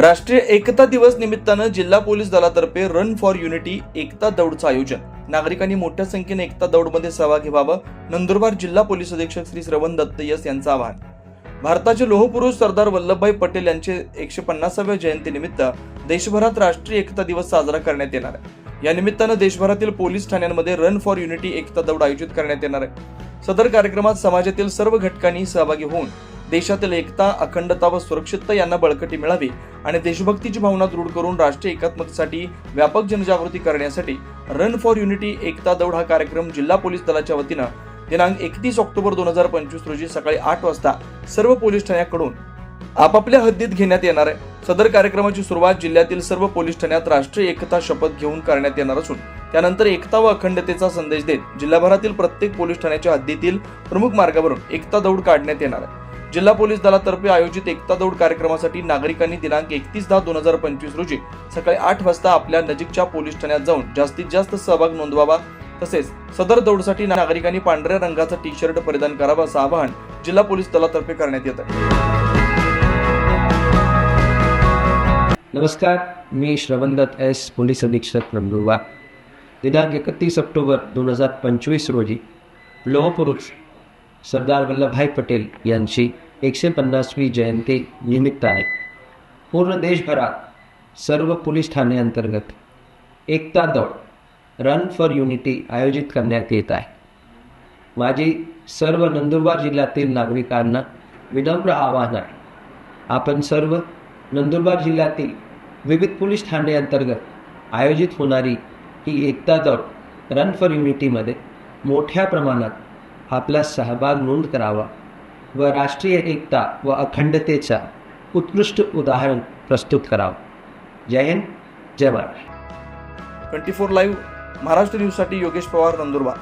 राष्ट्रीय एकता दिवस निमित्तानं जिल्हा पोलीस दलातर्फे रन फॉर युनिटी एकता दौडचं आयोजन. नागरिकांनी मोठ्या संख्येने एकता दौडमध्ये सहभागी व्हावं. नंदुरबार जिल्हा पोलीस अधीक्षक श्री श्रवण दत्त यस यांचं आवाहन. भारताचे लोहपुरुष सरदार वल्लभभाई पटेल यांचे एकशे पन्नासाव्या जयंतीनिमित्त देशभरात राष्ट्रीय एकता दिवस साजरा करण्यात येणार आहे. या निमित्तानं देशभरातील पोलीस ठाण्यांमध्ये रन फॉर युनिटी एकता दौड आयोजित करण्यात येणार आहे. सदर कार्यक्रमात समाजातील सर्व घटकांनी सहभागी होऊन देशातील एकता अखंडता व सुरक्षितता यांना बळकटी मिळावी आणि देशभक्तीची भावना दृढ करून राष्ट्रीय एकात्मतेसाठी व्यापक जनजागृती करण्यासाठी रन फॉर युनिटी एकता दौड हा कार्यक्रम जिल्हा पोलीस दलाच्या वतीनं दिनांक एकतीस ऑक्टोबर दोन हजार पंचवीस रोजी सकाळी आठ वाजता सर्व पोलीस ठाण्याकडून आपापल्या हद्दीत घेण्यात येणार आहे. सदर कार्यक्रमाची सुरुवात जिल्ह्यातील सर्व पोलीस ठाण्यात राष्ट्रीय एकता शपथ घेऊन करण्यात येणार असून त्यानंतर एकता व अखंडतेचा संदेश देत जिल्हाभरातील प्रत्येक पोलीस ठाण्याच्या हद्दीतील प्रमुख मार्गावरून एकता दौड काढण्यात येणार आहे. जिल्हा पोलीस दलातर्फे आयोजित एकता दौड कार्यक्रमासाठी नागरिकांनी दिनांक एकतीस दहा दोन हजार पंचवीस रोजी सकाळी आठ वाजता आपल्या नजीकच्या पोलीस ठाण्यात जाऊन जास्तीत जास्त सहभाग नोंदवावा. तसेच सदर दौडसाठी नागरिकांनी पांढऱ्या रंगाचा टी शर्ट परिधान करावा असं आवाहन जिल्हा पोलीस दलातर्फे करण्यात येत आहे. नमस्कार मी श्रवणदत्त एस पोलीस अधीक्षक नंदुरबार दिनांक एकतीस ऑक्टोबर दोन हजार पंचवीस रोजी लोहपुरुष सरदार वल्लभभाई पटेल यांची एकशे पन्नासवी जयंती निमित्त आहे. पूर्ण देशभरात सर्व पोलीस ठाण्याअंतर्गत एकता दौड रन फॉर युनिटी आयोजित करण्यात येत आहे. माझी सर्व नंदुरबार जिल्ह्यातील नागरिकांना विनम्र आवाहन आहे. आपण सर्व नंदुरबार जिल्ह्यातील विविध पोलीस ठाणे अंतर्गत आयोजित होणारी ही एकता दौड रन फॉर युनिटीमध्ये मोठ्या प्रमाणात आपला सहभाग नोंद करावा व राष्ट्रीय एकता व अखंडतेचा उत्कृष्ट उदाहरण प्रस्तुत करावं. जय हिंद जय Maharashtra twenty four live Maharashtra न्यूजसाठी योगेश पवार नंदुरबार.